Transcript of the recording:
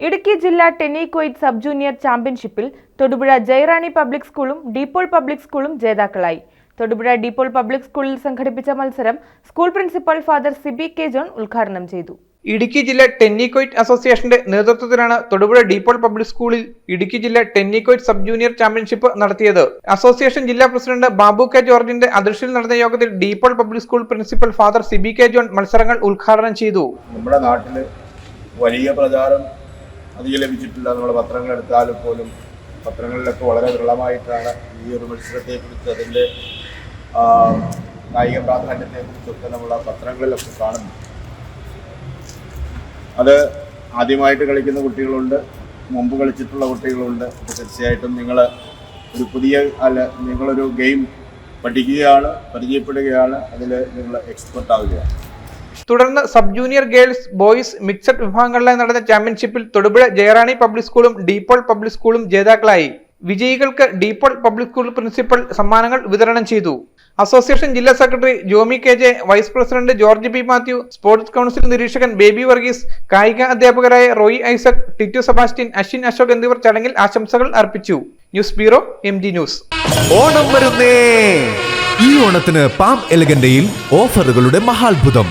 ഇടുക്കി ജില്ലാ quiet sub junior ചാമ്പ്യൻഷിപ്പിൽ Thodupuzha Jayarani public സ്കൂളും ഡീപോൾ പബ്ലിക് സ്കൂളും ജേതാക്കളായി. തൊടുപുഴ ഡീപോൾ പബ്ലിക് സ്കൂളിൽ സംഘടിപ്പിച്ച മത്സരം school principal father Sibi K John ഉദ്ഘാടനം ചെയ്തു. ഇടുക്കി ജില്ലാ ടെന്നിക്കോയിറ്റ് അസോസിയേഷന്റെ നേതൃത്വത്തിലാണ് തൊടുപുഴ ഡീപോൾ പബ്ലിക് സ്കൂളിൽ ഇടുക്കി ജില്ലാ ടെന്നിക്കോയിറ്റ് സബ് ജൂനിയർ ചാമ്പ്യൻഷിപ്പ് നടത്തിയത്. അസോസിയേഷൻ ജില്ലാ പ്രസിഡന്റ് ബാബു കെ ജോർജിന്റെ അധ്യക്ഷതയിൽ നടന്ന യോഗത്തിൽ De Paul public school principal father Sibi K John മത്സരങ്ങൾ ഉദ്ഘാടനം ചെയ്തു. നമ്മുടെ നാട്ടിൽ വലിയ പ്രചാരം അധികം ലഭിച്ചിട്ടില്ല. നമ്മൾ പത്രങ്ങൾ എടുത്താലും പോലും പത്രങ്ങളിലൊക്കെ വളരെ വിരളമായിട്ടാണ് ഈ ഒരു മത്സരത്തെക്കുറിച്ച് അതിന്റെ കായിക പ്രാധാന്യത്തെക്കുറിച്ചൊക്കെ നമ്മൾ ആ പത്രങ്ങളിലൊക്കെ കാണുന്നു അത് ആദ്യമായിട്ട് കളിക്കുന്ന കുട്ടികളുണ്ട് മുമ്പ് കളിച്ചിട്ടുള്ള കുട്ടികളുണ്ട്. തീർച്ചയായിട്ടും നിങ്ങൾ ഒരു പുതിയ അല്ല നിങ്ങളൊരു ഗെയിം പഠിക്കുകയാണ് പരിചയപ്പെടുകയാണ് അതിൽ നിങ്ങൾ എക്സ്പെർട്ട് ആവുകയാണ് തുടർന്ന് sub junior girls boys mixed വിഭാഗങ്ങളിലായി നടന്ന ചാമ്പ്യൻഷിപ്പിൽ തൊടുപുഴ ജയറാണി പബ്ലിക് സ്കൂളും ഡീപോൾ പബ്ലിക് സ്കൂളും ജേതാക്കളായി. വിജയികൾക്ക് ഡീപോൾ പബ്ലിക് സ്കൂൾ പ്രിൻസിപ്പൽ സമ്മാനങ്ങൾ വിതരണം ചെയ്തു. അസോസിയേഷൻ ജില്ലാ secretary Jomi K J vice president George P Mathew sports council നിരീക്ഷകൻ ബേബി വർഗീസ് കായിക അധ്യാപകരായ റോയി ഐസക് ടിറ്റു സെബാസ്റ്റ്യൻ അശ്വിൻ അശോക് എന്നിവർ ചടങ്ങിൽ ആശംസകൾ അർപ്പിച്ചു. News bureau M G news. Onam വരുന്നേ. ഈ ഓണത്തിന് പാം എലഗന്റയിൽ ഓഫറുകളുടെ മഹാത്ഭുതം.